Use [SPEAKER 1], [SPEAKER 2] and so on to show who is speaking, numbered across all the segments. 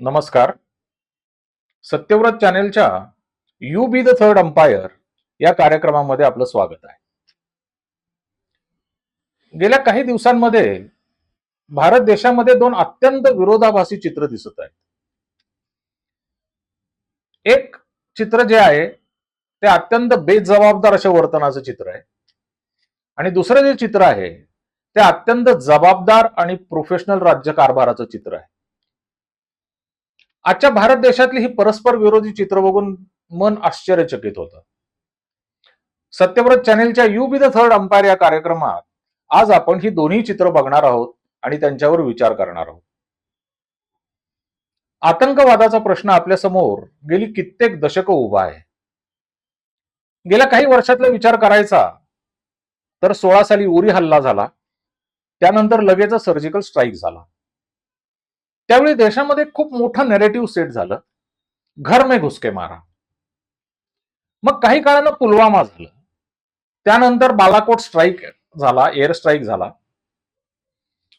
[SPEAKER 1] नमस्कार. Satyavrat चॅनेलच्या you be the third umpire या कार्यक्रमामध्ये आपलं स्वागत आहे. गेल्या काही दिवसांमध्ये भारत देशामध्ये दोन अत्यंत विरोधाभासी चित्र दिसत आहेत. एक चित्र जे आहे ते अत्यंत बेजबाबदार अशा वर्तनाचं चित्र आहे. आणि दुसरं जे चित्र आहे ते अत्यंत जबाबदार आणि प्रोफेशनल राज्यकारभाराचं चित्र आहे. आजच्या भारत देशातली ही परस्पर विरोधी चित्र बघून मन आश्चर्यचकित होतं. Satyavrat चॅनेलच्या you be the third umpire या कार्यक्रमात आज आपण ही दोन्ही चित्र बघणार आहोत आणि त्यांच्यावर विचार करणार आहोत. आतंकवादाचा प्रश्न आपल्यासमोर गेली कित्येक दशकं उभा आहे. गेल्या काही वर्षातला विचार करायचा तर सोळा साली उरी हल्ला झाला. त्यानंतर लगेच सर्जिकल स्ट्राईक झाला. त्यावेळी देशामध्ये खूप मोठं नेरेटिव्ह सेट झालं. घर में घुसके मारा. मग काही काळानं पुलवामा झालं. त्यानंतर बालाकोट स्ट्राईक झाला एअर स्ट्राईक झाला.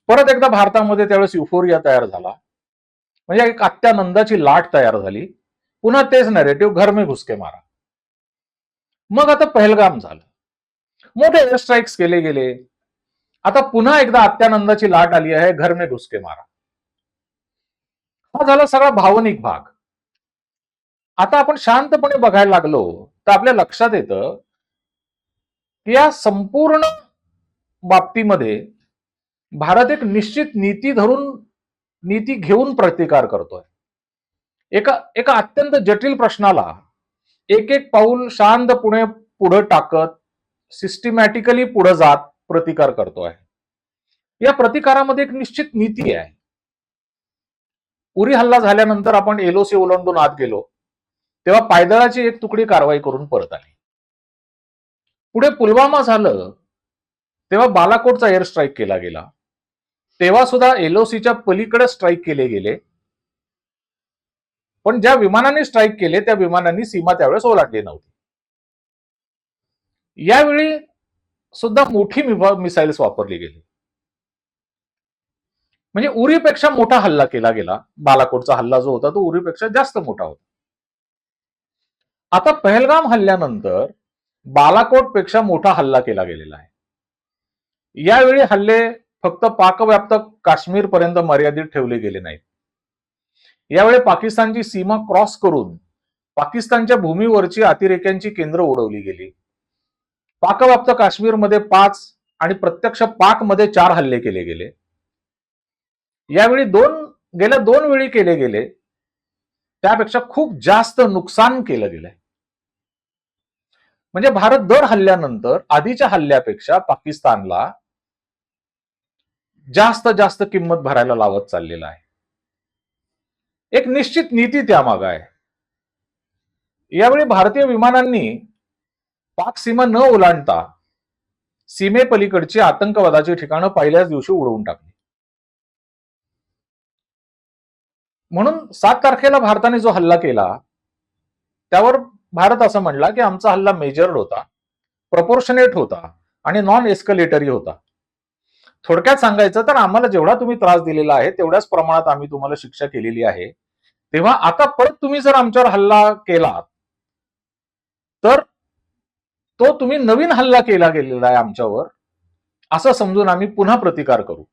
[SPEAKER 1] परत एकदा भारतामध्ये त्यावेळेस युफोरिया तयार झाला. म्हणजे एक अत्यानंदाची लाट तयार झाली. पुन्हा तेच नेरेटिव्ह घर में घुसके मारा. मग आता पहलगाम झालं. मोठे एअर स्ट्राईक्स केले गेले. आता पुन्हा एकदा अत्यानंदाची लाट आली आहे घर में घुसके मारा. हा झाला सगळा भावनिक भाग. आता आपण शांतपणे बघायला लागलो तर आपल्या लक्षात येतं की या संपूर्ण बाबतीमध्ये भारत एक निश्चित नीती धरून नीती घेऊन प्रतिकार करतोय. एका एका अत्यंत जटिल प्रश्नाला एक एक पाऊल शांतपणे पुढे टाकत सिस्टमॅटिकली पुढे जात प्रतिकार करतोय. या प्रतिकारामध्ये एक निश्चित नीती आहे. उरी हल्ला झाल्यानंतर आपण एलओसी ओलांडून आत गेलो तेव्हा पायदळाची एक तुकडी कारवाई करून परत आली. पुढे पुलवामा झालं तेव्हा बालाकोटचा एअर स्ट्राईक केला गेला. तेव्हा सुद्धा एलओसीच्या पलीकडे स्ट्राईक केले गेले. पण ज्या विमानांनी स्ट्राईक केले त्या विमानांनी सीमा त्यावेळेस ओलांडली नव्हती. यावेळी सुद्धा मोठी मिसाईल्स वापरली गेली. म्हणजे उरीपेक्षा मोठा हल्ला केला गेला बालाकोटचा हल्ला जो होता तो उरीपेक्षा जास्त मोठा होता. आता पहलगाम हल्ल्यानंतर बालाकोटपेक्षा मोठा हल्ला केला गेलेला आहे. यावेळी हल्ले फक्त पाकव्याप्त काश्मीर पर्यंत मर्यादित ठेवले गेले नाहीत. यावेळी पाकिस्तानची सीमा क्रॉस करून पाकिस्तानच्या भूमीवरची अतिरेक्यांची केंद्र उडवली गेली. पाकव्याप्त काश्मीरमध्ये पाच आणि प्रत्यक्ष पाकमध्ये चार हल्ले केले गेले. यावेळी दोन गेल्या दोन वेळी केले गेले त्यापेक्षा खूप जास्त नुकसान केलं गेलंय. म्हणजे भारत दर हल्ल्यानंतर आधीच्या हल्ल्यापेक्षा पाकिस्तानला जास्त जास्त किंमत भरायला लावत चाललेला आहे. एक निश्चित नीती त्यामाग आहे. यावेळी भारतीय विमानांनी पाक सीमा न ओलांडता सीमेपलीकडची आतंकवादाची ठिकाणं पहिल्याच दिवशी उडवून टाकली. म्हणून सात तारखेला भारताने जो हल्ला केला त्यावर भारत असं म्हणला की आमचा हल्ला मेजर्ड होता प्रपोर्शनेट होता आणि नॉन एस्कलेटरी होता. थोडक्यात सांगायचं तर आम्हाला जेवढा तुम्ही त्रास दिलेला आहे तेवढ्याच प्रमाणात आम्ही तुम्हाला शिक्षा केलेली आहे. तेव्हा आता परत तुम्ही जर आमच्यावर हल्ला केला तर तो तुम्ही नवीन हल्ला केला गेलेला आहे आमच्यावर असं समजून आम्ही पुन्हा प्रतिकार करू.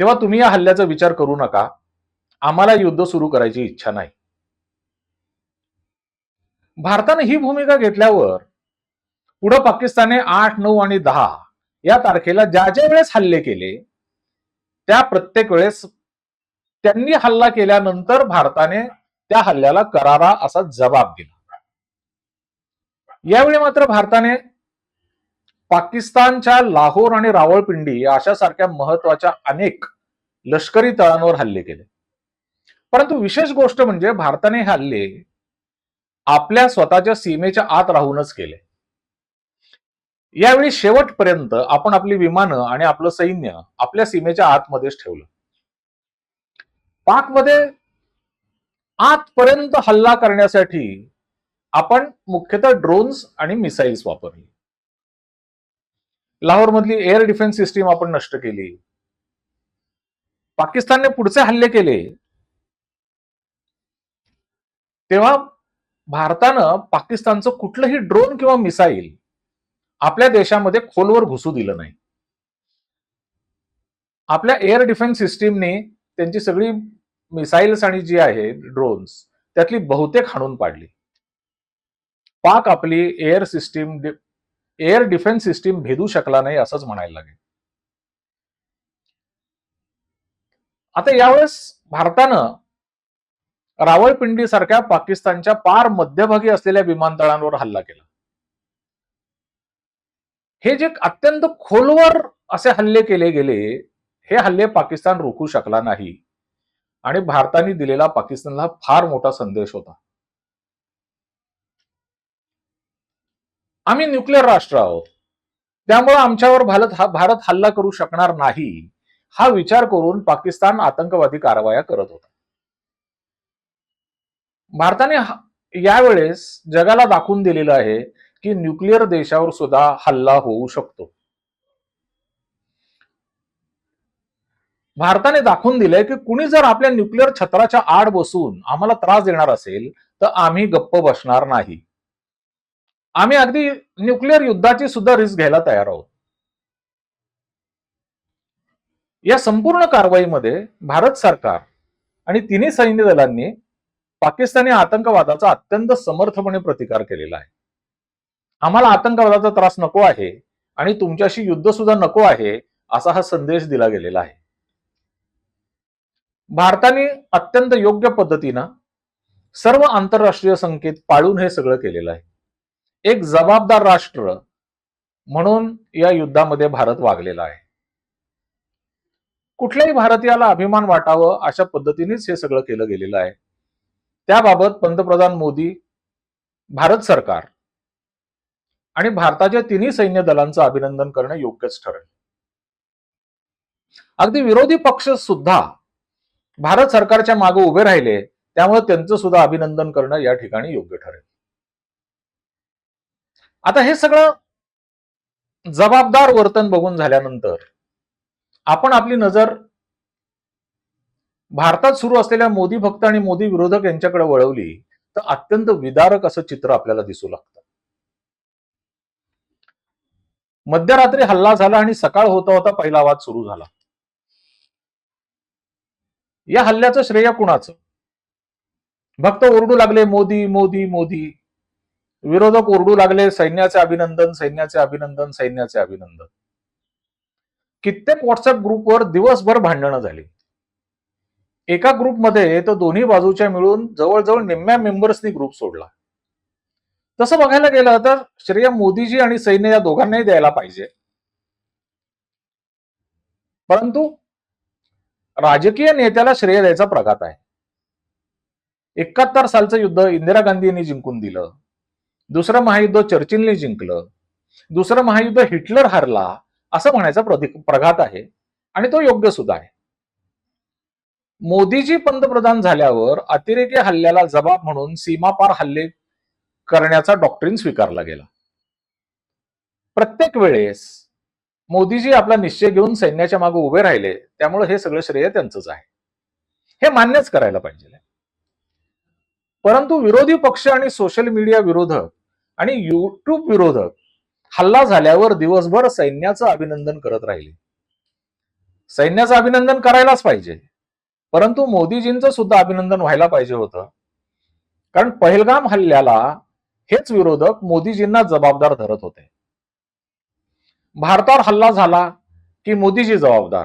[SPEAKER 1] तेव्हा तुम्ही या हल्ल्याचा विचार करू नका. आम्हाला युद्ध सुरू करायची इच्छा नाही. भारताने ही भूमिका घेतल्यावर पुढे पाकिस्तानने आठ नऊ आणि दहा या तारखेला ज्या ज्या वेळेस हल्ले केले त्या प्रत्येक वेळेस त्यांनी हल्ला केल्यानंतर भारताने त्या हल्ल्याला करारा असा जबाब दिला. यावेळी मात्र भारताने पाकिस्तानच्या लाहोर आणि रावळपिंडी अशा सारख्या महत्त्वाच्या अनेक लष्करी तळांवर हल्ले केले. परंतु विशेष गोष्ट म्हणजे भारताने हे हल्ले आपल्या स्वतःच्या सीमेच्या आत राहूनच केले. यावेळी शेवटपर्यंत आपण आपली विमानं आणि आपलं सैन्य आपल्या सीमेच्या आतमध्येच ठेवलं. पाकमध्ये आतपर्यंत हल्ला करण्यासाठी आपण मुख्यतः ड्रोन्स आणि मिसाईल्स वापरली. लाहोर मधली एअर डिफेन्स सिस्टीम आपण नष्ट केली. पाकिस्तानने पुढचे हल्ले केले. तेव्हा भारतानं पाकिस्तानचं कुठलंही ड्रोन किंवा मिसाईल आपल्या देशामध्ये खोलवर घुसू दिलं नाही. आपल्या एअर डिफेन्स सिस्टीमने त्यांची सगळी मिसाईल्स आणि जी आहे ड्रोन्स त्यातली बहुतेक हाणून पाडली. पाक आपली air system air defence system भेदू शकला नाही असंच म्हणायला लागेल. आता यावेळेस भारतानं रावळपिंडी सारख्या पाकिस्तानच्या पार मध्यभागी असलेल्या विमानतळांवर हल्ला केला. हे जे अत्यंत खोलवर असे हल्ले केले गेले हे हल्ले पाकिस्तान रोखू शकला नाही आणि भारताने दिलेला पाकिस्तानला फार मोठा संदेश होता. आम्ही न्यूक्लिअर राष्ट्र आहोत. त्यामुळे आमच्यावर भारत हा भारत हल्ला करू शकणार नाही हा विचार करून पाकिस्तान आतंकवादी कारवाया करत होता. भारताने यावेळेस जगाला दाखवून दिलेलं आहे की न्यूक्लिअर देशावर सुद्धा हल्ला होऊ शकतो. भारताने दाखवून दिलंय की कुणी जर आपल्या न्यूक्लिअर छत्राच्या आड बसून आम्हाला त्रास देणार असेल तर आम्ही गप्प बसणार नाही. आम्ही अगदी न्यूक्लिअर युद्धाची सुद्धा रिस्क घ्यायला तयार आहोत. या संपूर्ण कारवाईमध्ये भारत सरकार आणि तिन्ही सैन्य दलांनी पाकिस्तानी आतंकवादाचा अत्यंत समर्थपणे प्रतिकार केलेला आहे. आम्हाला आतंकवादाचा त्रास नको आहे आणि तुमच्याशी युद्ध सुद्धा नको आहे असा हा संदेश दिला गेलेला आहे. भारताने अत्यंत योग्य पद्धतीनं सर्व आंतरराष्ट्रीय संकेत पाळून हे सगळं केलेलं आहे. एक जबाबदार राष्ट्र म्हणून या युद्धामध्ये भारत वागलेला आहे. कुठल्याही भारतीयाला अभिमान वाटावं अशा पद्धतीनेच हे सगळं केलं गेलेलं आहे. त्याबाबत पंतप्रधान मोदी भारत सरकार आणि भारताच्या तिन्ही सैन्य दलांचं अभिनंदन करणं योग्यच ठरेल. अगदी विरोधी पक्ष सुद्धा भारत सरकारच्या मागे उभे राहिले त्यामुळे त्यांचं सुद्धा अभिनंदन करणं या ठिकाणी योग्य ठरेल. आता हे सगळं जबाबदार वर्तन बघून झाल्यानंतर आपण आपली नजर भारतात सुरू असलेल्या मोदी भक्त आणि मोदी विरोधक यांच्याकडे वळवली तर अत्यंत विदारक असं चित्र आपल्याला दिसू लागतं. मध्यरात्री हल्ला झाला आणि सकाळ होता होता पहिला वाद सुरू झाला. या हल्ल्याचं श्रेय कुणाचं? भक्त ओरडू लागले मोदी मोदी मोदी. विरोधक ओरडू लागले सैन्याचे अभिनंदन सैन्याचे अभिनंदन सैन्याचे अभिनंदन. कित्येक व्हॉट्सअप ग्रुपवर दिवसभर भांडणं झाली. एका ग्रुपमध्ये तर दोन्ही बाजूच्या मिळून जवळजवळ निम्म्या मेंबर्सनी ग्रुप सोडला. तसं बघायला गेलं तर श्रेय मोदीजी आणि सैन्य या दोघांनाही द्यायला पाहिजे. परंतु राजकीय नेत्याला श्रेय द्यायचा प्रघात आहे. एकाहत्तर सालचं युद्ध इंदिरा गांधी यांनी जिंकून दिलं. दुसरं महायुद्ध चर्चिलने जिंकलं. दुसरं महायुद्ध हिटलर हारला असं म्हणायचा प्रघात आहे. आणि तो योग्य सुद्धा आहे. मोदीजी पंतप्रधान झाल्यावर अतिरेकी हल्ल्याला जबाब म्हणून सीमापार हल्ले करण्याचा डॉक्टरीन स्वीकारला गेला. प्रत्येक वेळेस मोदीजी आपला निश्चय घेऊन सैन्याच्या मागे उभे राहिले त्यामुळे हे सगळं श्रेय त्यांचंच आहे. हे मान्यच करायला पाहिजे. परंतु विरोधी पक्ष आणि सोशल मीडिया विरोधक आणि युट्यूब विरोधक हल्ला झाल्यावर दिवसभर सैन्याचं अभिनंदन करत राहिले. सैन्याचं अभिनंदन करायलाच पाहिजे. परंतु मोदीजींचं सुद्धा अभिनंदन व्हायला पाहिजे होतं. कारण पहलगाम हल्ल्याला हेच विरोधक मोदीजींना जबाबदार धरत होते. भारतावर हल्ला झाला की मोदीजी जबाबदार.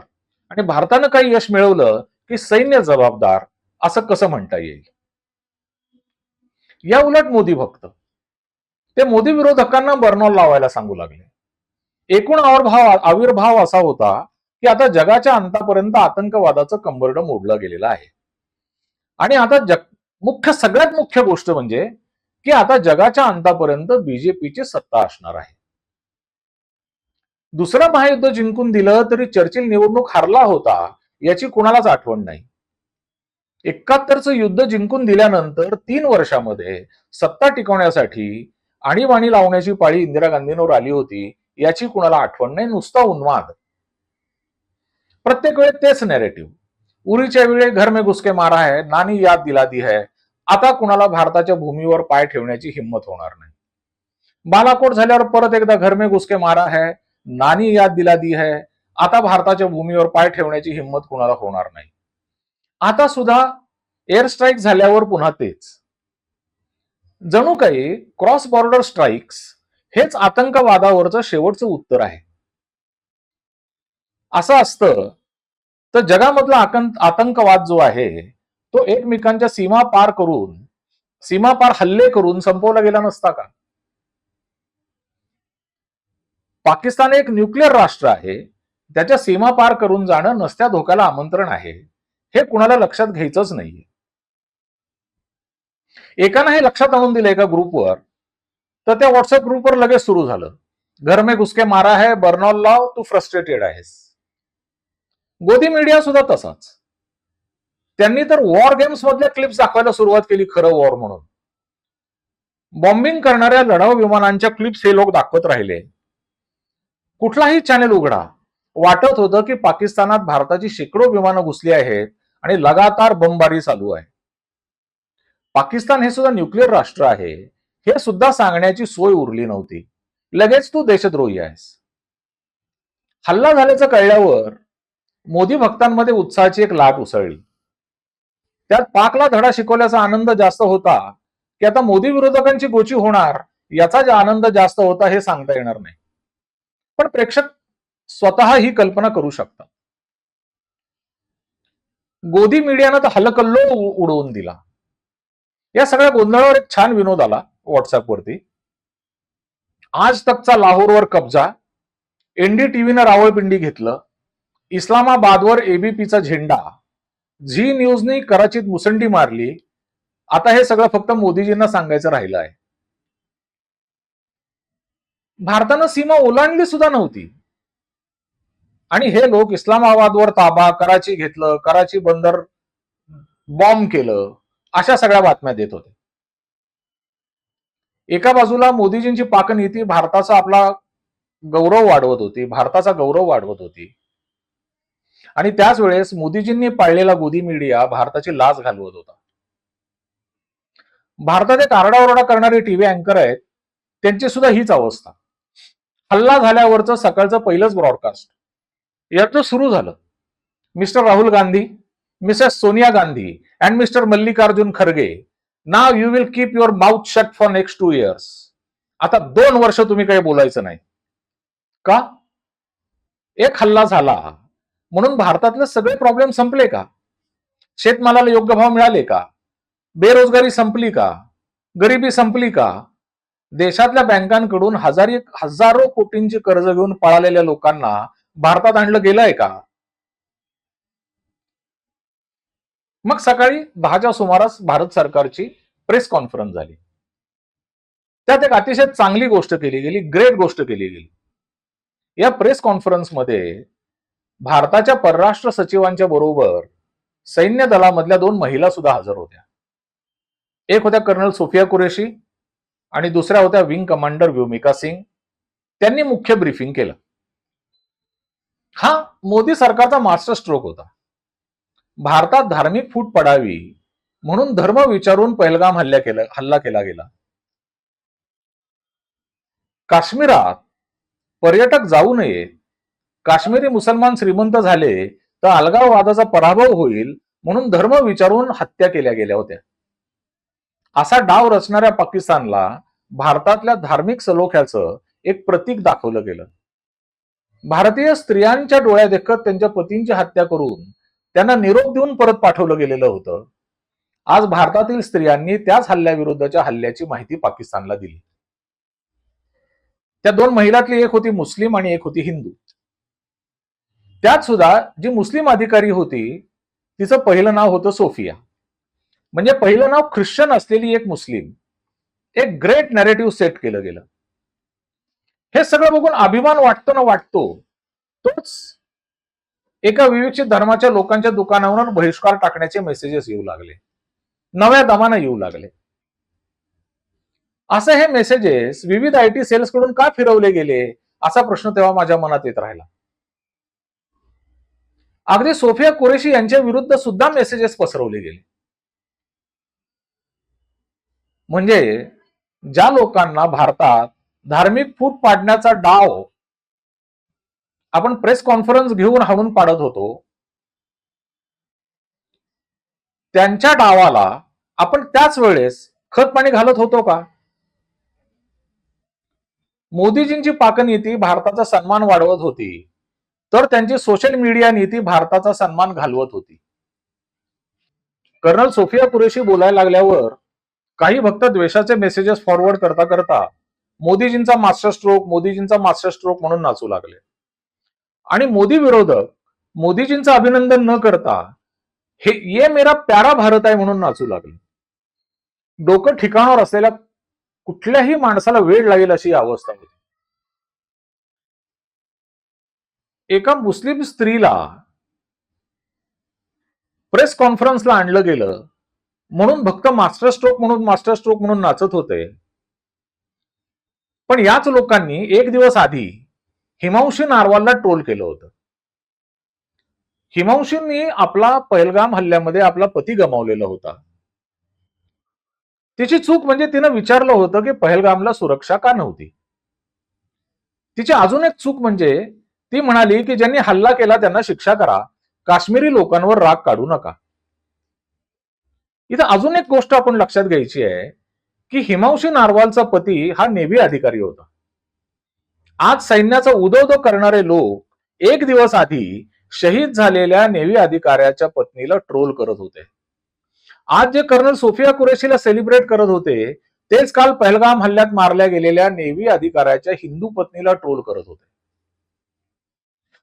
[SPEAKER 1] आणि भारतानं काही यश मिळवलं की सैन्य जबाबदार असं कसं म्हणता येईल? या उलट मोदी भक्त. ते मोदी विरोधकांना बर्नॉल लावायला सांगू लागले. एकूण आविर्भाव आविर्भाव असा होता की आता जगाच्या अंतापर्यंत आतंकवादाचं कंबरड मोडलं गेलेलं आहे. आणि आता जग मुख्य सगळ्यात मुख्य गोष्ट म्हणजे की आता जगाच्या अंतापर्यंत बीजेपीची सत्ता असणार आहे. दुसरं महायुद्ध जिंकून दिलं तरी चर्चिल निवडणूक हारला होता याची कुणालाच आठवण नाही. एकाहत्तरचं युद्ध जिंकून दिल्यानंतर तीन वर्षामध्ये सत्ता टिकवण्यासाठी आणीबाणी लावण्याची पाळी इंदिरा गांधींवर आली होती याची कुणाला आठवण नाही नुसता उन्माद. प्रत्येक वेळेस तेच नॅरेटिव्ह उरीच्या वेळी घर में घुसके मारा है नानी याद दिला दी है. आता कुणाला भारताच्या भूमीवर पाय ठेवण्याची हिंमत होणार नाही. बालाकोट झाल्यावर परत एकदा घर में घुसके मारा है नानी याद दिला दी है. आता भारताच्या भूमीवर पाय ठेवण्याची हिंमत कुणाला होणार नाही. आता सुद्धा एअर स्ट्राईक झाल्यावर पुन्हा तेच. जणू काही क्रॉस बॉर्डर स्ट्राईक्स हेच आतंकवादावरचं शेवटचं उत्तर आहे. असं असतं तर जगामधला आकं- आतंकवाद जो आहे तो एकमेकांच्या सीमा पार करून सीमा पार हल्ले करून संपवला गेला नसता का? पाकिस्तान एक न्यूक्लिअर राष्ट्र आहे त्याच्या सीमा पार करून जाणं नसत्या धोक्याला आमंत्रण आहे हे कुणाला लक्षात घ्यायचंच नाहीये. एकानं हे लक्षात आणून दिलं एका ग्रुपवर तर त्या व्हॉट्सअप ग्रुपवर लगेच सुरू झालं. घर में घुसके मारा है बर्नॉल लाव तू फ्रस्ट्रेटेड आहेस. गोदी मीडिया सुद्धा तसाच. त्यांनी तर वॉर गेम्स मधल्या क्लिप्स दाखवायला सुरुवात केली खरं वॉर म्हणून. बॉम्बिंग करणाऱ्या लढाऊ विमानांच्या क्लिप्स हे लोक दाखवत राहिले. कुठलाही चॅनेल उघडा. वाटत होतं की पाकिस्तानात भारताची शेकडो विमानं घुसली आहेत आणि लगातार बमबारी चालू आहे. पाकिस्तान हे सुद्धा न्यूक्लिअर राष्ट्र आहे. हे सुद्धा सांगण्याची सोय उरली नव्हती. लगेच तू देशद्रोही आहेस. हल्ला झाल्याचं कळल्यावर मोदी भक्तांमध्ये उत्साहाची एक लाट उसळली. त्यात पाकला धडा शिकवल्याचा आनंद जास्त होता की आता मोदी विरोधकांची गोची होणार याचा जे आनंद जास्त होता हे सांगता येणार नाही. पण प्रेक्षक स्वतः ही कल्पना करू शकतात. गोदी मीडियानं तर हलकल्लो उडवून दिला. या सगळ्या गोंधळावर एक छान विनोद आला व्हॉट्सअपवरती आज तकचा लाहोरवर कब्जा एनडीटीव्हीनं रावळपिंडी घेतलं इस्लामाबादवर एबीपीचा झेंडा. झी न्यूजनी कराचीत मुसंडी मारली. आता हे सगळं फक्त मोदीजींना सांगायचं राहिलं आहे. भारतानं सीमा ओलांडली सुद्धा नव्हती. आणि हे लोक इस्लामाबादवर ताबा कराची घेतलं कराची बंदर बॉम्ब केलं अशा सगळ्या बातम्या देत होते. एका बाजूला मोदीजींची पाकनीती भारताचा आपला गौरव वाढवत होती भारताचा गौरव वाढवत होती. आणि त्याच वेळेस मोदीजींनी पाळलेला गोदी मीडिया भारताची लाच घालवत होता. भारतात एक आरडाओरडा करणारे टीव्ही अँकर आहेत त्यांची सुद्धा हीच अवस्था. हल्ला झाल्यावरचं सकाळचं पहिलंच ब्रॉडकास्ट. याचं सुरू झालं. Mr Rahul Gandhi Mrs Sonia Gandhi and Mr Mallikarjun Kharge now you will keep your mouth shut for next two years आता दोन वर्ष तुम्ही काही बोलायचं नाही. का? एक हल्ला झाला. म्हणून भारतातले सगळे प्रॉब्लेम संपले का? शेतमालाला योग्य भाव मिळाले का? बेरोजगारी संपली का? गरिबी संपली का? देशातल्या बँकांकडून हजारी हजारो कोटींची कर्ज घेऊन पळालेल्या लोकांना भारतात आणलं गेलंय का? मग सकाळी दहाच्या सुमारास भारत सरकारची प्रेस कॉन्फरन्स झाली. त्यात एक अतिशय चांगली गोष्ट केली गेली ग्रेट गोष्ट केली गेली. या प्रेस कॉन्फरन्समध्ये भारताच्या परराष्ट्र सचिवांच्या बरोबर सैन्य दलामधल्या दोन महिला सुद्धा हजर होत्या. एक होत्या कर्नल सोफिया कुरेशी आणि दुसऱ्या होत्या विंग कमांडर व्योमिका सिंग. त्यांनी मुख्य ब्रीफिंग केलं. हा मोदी सरकारचा मास्टर स्ट्रोक होता. भारतात धार्मिक फूट पडावी म्हणून धर्म विचारून पहलगाम हल्ला केला हल्ला केला गेला. काश्मीरात पर्यटक जाऊ नये काश्मीरी मुसलमान श्रीमंत झाले तर अलगाववादाचा पराभव होईल म्हणून धर्म विचारून हत्या केल्या गेल्या होत्या. असा डाव रचणाऱ्या पाकिस्तानला भारतातल्या धार्मिक सलोख्याचं एक प्रतीक दाखवलं गेलं. भारतीय स्त्रियांच्या डोळ्या देखत त्यांच्या पतींची हत्या करून त्यांना निरोप देऊन परत पाठवलं गेलेलं होतं. आज भारतातील स्त्रियांनी त्याच हल्ल्याविरुद्धच्या हल्ल्याची माहिती पाकिस्तानला दिली. त्या दोन महिलातली एक होती मुस्लिम आणि एक होती हिंदू. त्यात सुद्धा जी मुस्लिम अधिकारी होती तिचं पहिलं नाव होतं सोफिया. म्हणजे पहिलं नाव ख्रिश्चन असलेली एक मुस्लिम एक ग्रेट नॅरेटिव्ह सेट केलं गेलं. हे सगळं बघून अभिमान वाटतो ना वाटतो तोच एका विविक्षित धर्माच्या लोकांच्या दुकानावर बहिष्कार टाकण्याचे मेसेजेस येऊ लागले. नव्या दमानं येऊ लागले. असे हे मेसेजेस विविध आय टी सेल्सकडून का फिरवले गेले असा प्रश्न तेव्हा माझ्या मनात येत राहिला. अगदी सोफिया कुरेशी यांच्या विरुद्ध सुद्धा मेसेजेस पसरवले गेले. म्हणजे ज्या लोकांना भारतात धार्मिक फूट पाडण्याचा डाव आपण प्रेस कॉन्फरन्स घेऊन हाणून पाडत होतो त्यांच्या डावाला आपण त्याच वेळेस खत पाणी घालत होतो का? मोदीजींची पाकनीती भारताचा सन्मान वाढवत होती. तर त्यांची सोशल मीडिया नीती भारताचा सन्मान घालवत होती. कर्नल सोफिया कुरेशी बोलायला लागल्यावर काही भक्त द्वेषाचे मेसेजेस फॉरवर्ड करता करता मोदीजींचा मास्टर स्ट्रोक मोदीजींचा मास्टर स्ट्रोक म्हणून नाचू लागले. आणि मोदी विरोधक मोदीजींचं अभिनंदन न करता हे ये मेरा प्यारा भारत आहे म्हणून नाचू लागले. डोकं ठिकाणावर असलेल्या कुठल्याही माणसाला वेळ लागेल अशी अवस्था होती. एका मुस्लिम स्त्रीला प्रेस कॉन्फरन्सला आणलं गेलं म्हणून भक्त मास्टर स्ट्रोक म्हणून मास्टर स्ट्रोक म्हणून नाचत होते. पण याच लोकांनी एक दिवस आधी हिमांशी नारवालला ट्रोल केलं होतं. हिमांशींनी आपला पहलगाम हल्ल्यामध्ये आपला पती गमावलेला होता. तिची चूक म्हणजे तिनं विचारलं होतं की पहलगामला सुरक्षा का नव्हती? तिची अजून एक चूक म्हणजे ती म्हणाली की ज्यांनी हल्ला केला त्यांना शिक्षा करा. काश्मीरी लोकांवर राग काढू नका. इथं अजून एक गोष्ट आपण लक्षात घ्यायची आहे की हिमांशी नारवालचा पती हा नेव्ही अधिकारी होता. आज सैन्याचा उदोदो करणारे लोक एक दिवस आधी शहीद झालेल्या नेव्ही अधिकाऱ्याच्या पत्नीला ट्रोल करत होते. आज जे कर्नल सोफिया कुरेशीला सेलिब्रेट करत होते तेच काल पहलगाम हल्ल्यात मारल्या गेलेल्या नेव्ही अधिकाऱ्याच्या हिंदू पत्नीला ट्रोल करत होते.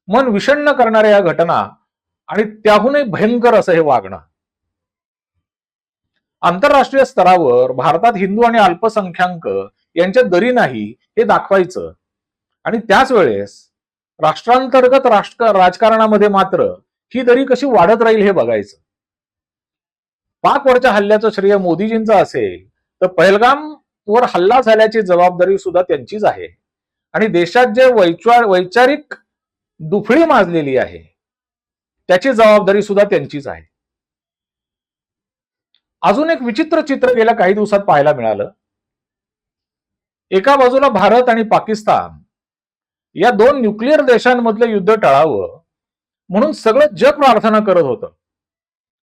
[SPEAKER 1] मन विषण्ण करणाऱ्या या घटना आणि त्याहूनही भयंकर असं हे वागणं. आंतरराष्ट्रीय स्तरावर भारतात हिंदू आणि अल्पसंख्याक यांच्यात दरी नाही हे दाखवायचं. आणि त्याच वेळेस राष्ट्रांतर्गत राष्ट्र राजकारणामध्ये मात्र ही दरी कशी वाढत राहील हे बघायचं. पाकवरच्या हल्ल्याचं श्रेय मोदीजींचं असेल तर पहलगाम वर हल्ला झाल्याची जबाबदारी सुद्धा त्यांचीच आहे. आणि देशात जे वैचार वैचारिक दुफळी माजलेली आहे. त्याची जबाबदारी सुद्धा त्यांचीच आहे. अजून एक विचित्र चित्र गेल्या काही दिवसात पाहायला मिळालं. एका बाजूला भारत आणि पाकिस्तान या दोन न्यूक्लिअर देशांमधलं युद्ध टळावं म्हणून सगळं जग प्रार्थना करत होतं.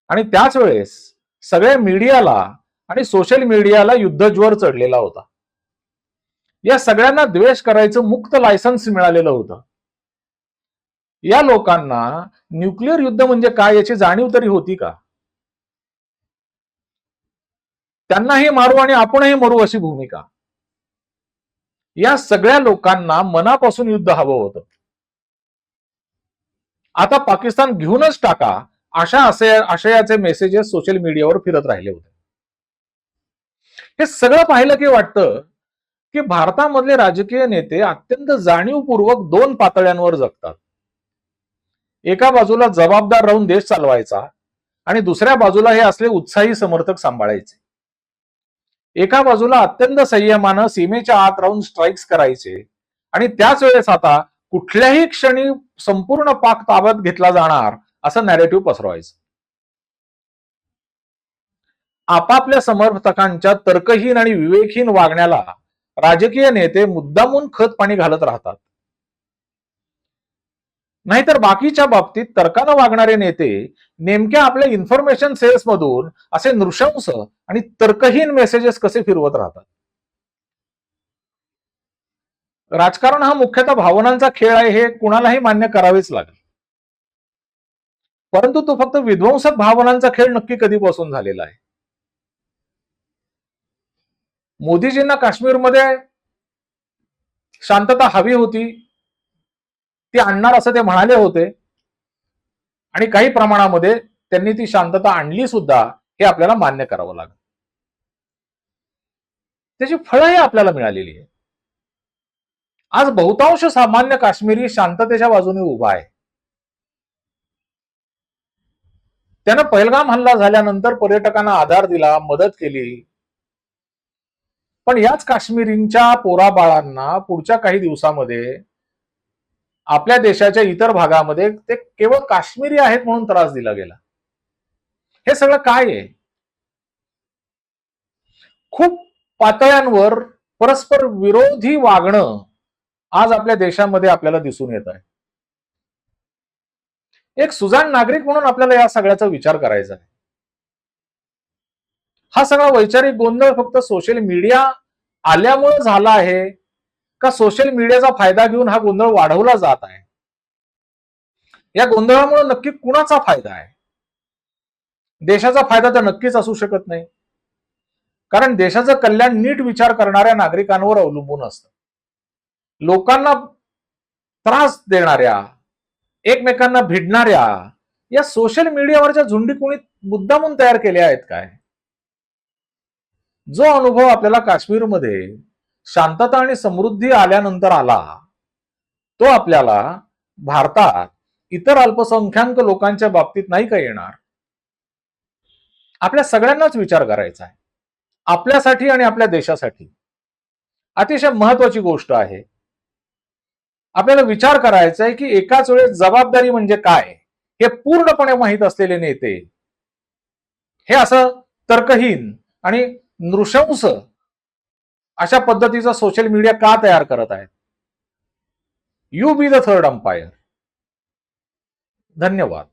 [SPEAKER 1] आणि त्याच वेळेस सगळ्या मीडियाला आणि सोशल मीडियाला युद्धज्वर चढलेला होता. या सगळ्यांना द्वेष करायचं मुक्त लायसन्स मिळालेलं होतं. या लोकांना न्यूक्लिअर युद्ध म्हणजे काय याची जाणीव तरी होती का? त्यांनाही मारू आणि आपणही मरू अशी भूमिका. या सगळ्या लोकांना मनापासून युद्ध हवं होतं. आता पाकिस्तान घेऊनच टाका अशा असे आशयाचे मेसेजेस सोशल मीडियावर फिरत राहिले होते. हे सगळं पाहिलं की वाटतं की भारतामधले राजकीय नेते अत्यंत जाणीवपूर्वक दोन पातळ्यांवर जगतात. एका बाजूला जबाबदार राहून देश चालवायचा आणि दुसऱ्या बाजूला हे असले उत्साही समर्थक सांभाळायचे. एका बाजूला अत्यंत संयमानं सीमेच्या आत राहून स्ट्राईक्स करायचे आणि त्याच वेळेस आता कुठल्याही क्षणी संपूर्ण पाक ताब्यात घेतला जाणार असं नॅरेटिव्ह पसरवायचं. आपापल्या समर्थकांच्या तर्कहीन आणि विवेकहीन वागण्याला राजकीय नेते मुद्दामून खत पाणी घालत राहतात. नाहीतर बाकीच्या बाबतीत तर्कानं वागणारे नेते नेमक्या आपल्या इन्फॉर्मेशन सेल्स मधून असे नृशंस आणि तर्कहीन मेसेजेस कसे फिरवत राहतात? राजकारण हा मुख्यतः भावनांचा खेळ आहे हे कुणालाही मान्य करावेच लागेल. परंतु तो फक्त विध्वंसक भावनांचा खेळ नक्की कधीपासून झालेला आहे? मोदीजींना काश्मीरमध्ये शांतता हवी होती. ती आणणार असं ते म्हणाले होते. आणि काही प्रमाणामध्ये त्यांनी ती शांतता आणली सुद्धा हे आपल्याला मान्य करावं लागलं. त्याची फळंही आपल्याला मिळालेली आहे आज बहुतांश सामान्य काश्मीरी शांततेच्या बाजूने उभा आहे. त्यानं पहिलगाम हल्ला झाल्यानंतर पर्यटकांना आधार दिला मदत केली. पण याच काश्मीरींच्या पोराबाळांना पुढच्या काही दिवसामध्ये आपल्या देशाच्या इतर भागामध्ये ते केवळ काश्मीरी आहेत म्हणून त्रास दिला गेला. हे सगळं काय आहे? खूप पातळ्यांवर परस्पर विरोधी वागणं आज आपल्या देशामध्ये आपल्याला दिसून येत आहे. एक सुजाण नागरिक म्हणून आपल्याला या सगळ्याचा विचार करायचा आहे. हा सगळा वैचारिक गोंधळ फक्त सोशल मीडिया आल्यामुळे झाला आहे का सोशल मीडियाचा फायदा घेऊन हा गोंधळ वाढवला जात आहे? या गोंधळामुळे नक्की कुणाचा फायदा आहे? देशाचा फायदा तर नक्कीच असू शकत नाही. कारण देशाचं कल्याण नीट विचार करणाऱ्या नागरिकांवर अवलंबून असतं. लोकांना त्रास देणाऱ्या एकमेकांना भिडणाऱ्या या सोशल मीडियावरच्या झुंडी कोणी मुद्दामून तयार केल्या आहेत काय? जो अनुभव आपल्याला काश्मीरमध्ये शांतता आणि समृद्धी आल्यानंतर आला. तो आपल्याला भारतात इतर अल्पसंख्याक लोकांच्या बाबतीत नाही का येणार? आपल्या सगळ्यांनाच विचार करायचा आहे. आपल्यासाठी आणि आपल्या देशासाठी. अतिशय महत्वाची गोष्ट आहे. आपल्याला विचार करायचा आहे की एकाच वेळेस जबाबदारी म्हणजे काय? हे पूर्णपणे माहीत असलेले नेते. हे असं तर्कहीन आणि नृशंस अशा पद्धतीचा सोशल मीडिया का तयार करत आहेत? You be the third umpire धन्यवाद.